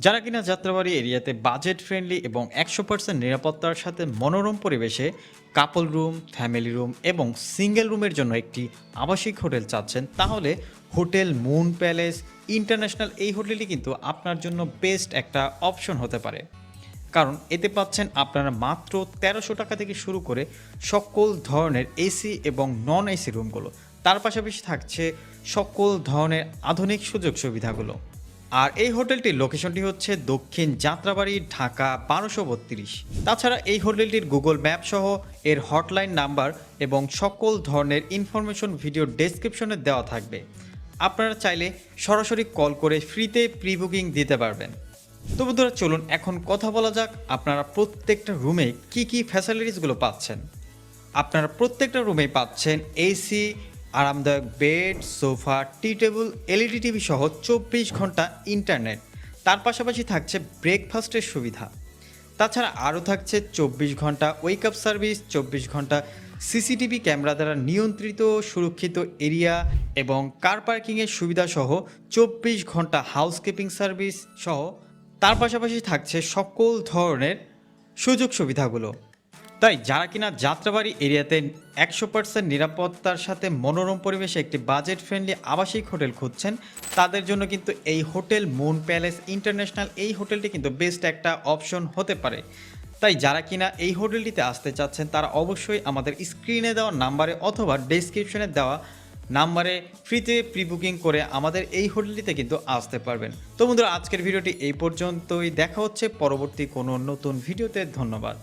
যারা কিনা যাত্রাবাড়ি এরিয়াতে বাজেট ফ্রেন্ডলি এবং একশো পার্সেন্ট নিরাপত্তার সাথে মনোরম পরিবেশে কাপল রুম ফ্যামিলি রুম এবং সিঙ্গেল রুমের জন্য একটি আবাসিক হোটেল চাচ্ছেন, তাহলে হোটেল মুন প্যালেস ইন্টারন্যাশনাল এই হোটেলটি কিন্তু আপনার জন্য বেস্ট একটা অপশন হতে পারে। কারণ এতে পাচ্ছেন আপনারা মাত্র তেরোশো টাকা থেকে শুরু করে সকল ধরনের এসি এবং নন এসি রুমগুলো তার পাশাপাশি থাকছে সকল ধরনের আধুনিক সুযোগ সুবিধাগুলো। আর এই হোটেলটির লোকেশনটি হচ্ছে দক্ষিণ যাত্রাবাড়ি, ঢাকা বারোশো বত্রিশ। তাছাড়া এই হোটেলটির গুগল ম্যাপ সহ এর হটলাইন নাম্বার এবং সকল ধরনের ইনফরমেশন ভিডিও ডেসক্রিপশনে দেওয়া থাকবে। আপনারা চাইলে সরাসরি কল করে ফ্রিতে প্রি বুকিং দিতে পারবেন। তো বন্ধুরা, চলুন এখন কথা বলা যাক আপনারা প্রত্যেকটা রুমে কি কি ফ্যাসিলিটিসগুলো পাচ্ছেন। আপনারা প্রত্যেকটা রুমেই পাচ্ছেন এসি আরামদায়ক bed sofa tea table LED TV সহ চব্বিশ ঘণ্টা ইন্টারনেট তার পাশাপাশি থাকছে ব্রেকফাস্টের সুবিধা। তাছাড়া আরও থাকছে চব্বিশ ঘণ্টা ওয়েক আপ সার্ভিস চব্বিশ ঘণ্টা সিসিটিভি ক্যামেরা দ্বারা নিয়ন্ত্রিত, সুরক্ষিত এরিয়া এবং কার পার্কিংয়ের সুবিধা সহ চব্বিশ ঘণ্টা হাউসকিপিং সার্ভিস সহ তার পাশাপাশি থাকছে সকল ধরনের সুযোগ সুবিধাগুলো। তাই যারা কিনা যাত্রাবাড়ি এরিয়াতে একশো পার্সেন্ট নিরাপত্তার সাথে মনোরম পরিবেশে একটি বাজেট ফ্রেন্ডলি আবাসিক হোটেল খুঁজছেন, তাদের জন্য কিন্তু এই হোটেল মুন প্যালেস ইন্টারন্যাশনাল এই হোটেলটি কিন্তু বেস্ট একটা অপশন হতে পারে। তাই যারা কিনা এই হোটেলটিতে আসতে চাচ্ছেন, তারা অবশ্যই আমাদের স্ক্রিনে দেওয়া নাম্বারে অথবা ডেসক্রিপশনে দেওয়া নাম্বারে ফ্রিতে প্রি বুকিং করে আমাদের এই হোটেলটিতে কিন্তু আসতে পারবেন। তো বন্ধুরা, আজকের ভিডিওটি এই পর্যন্তই। দেখা হচ্ছে পরবর্তী কোনো নতুন ভিডিওতে। ধন্যবাদ।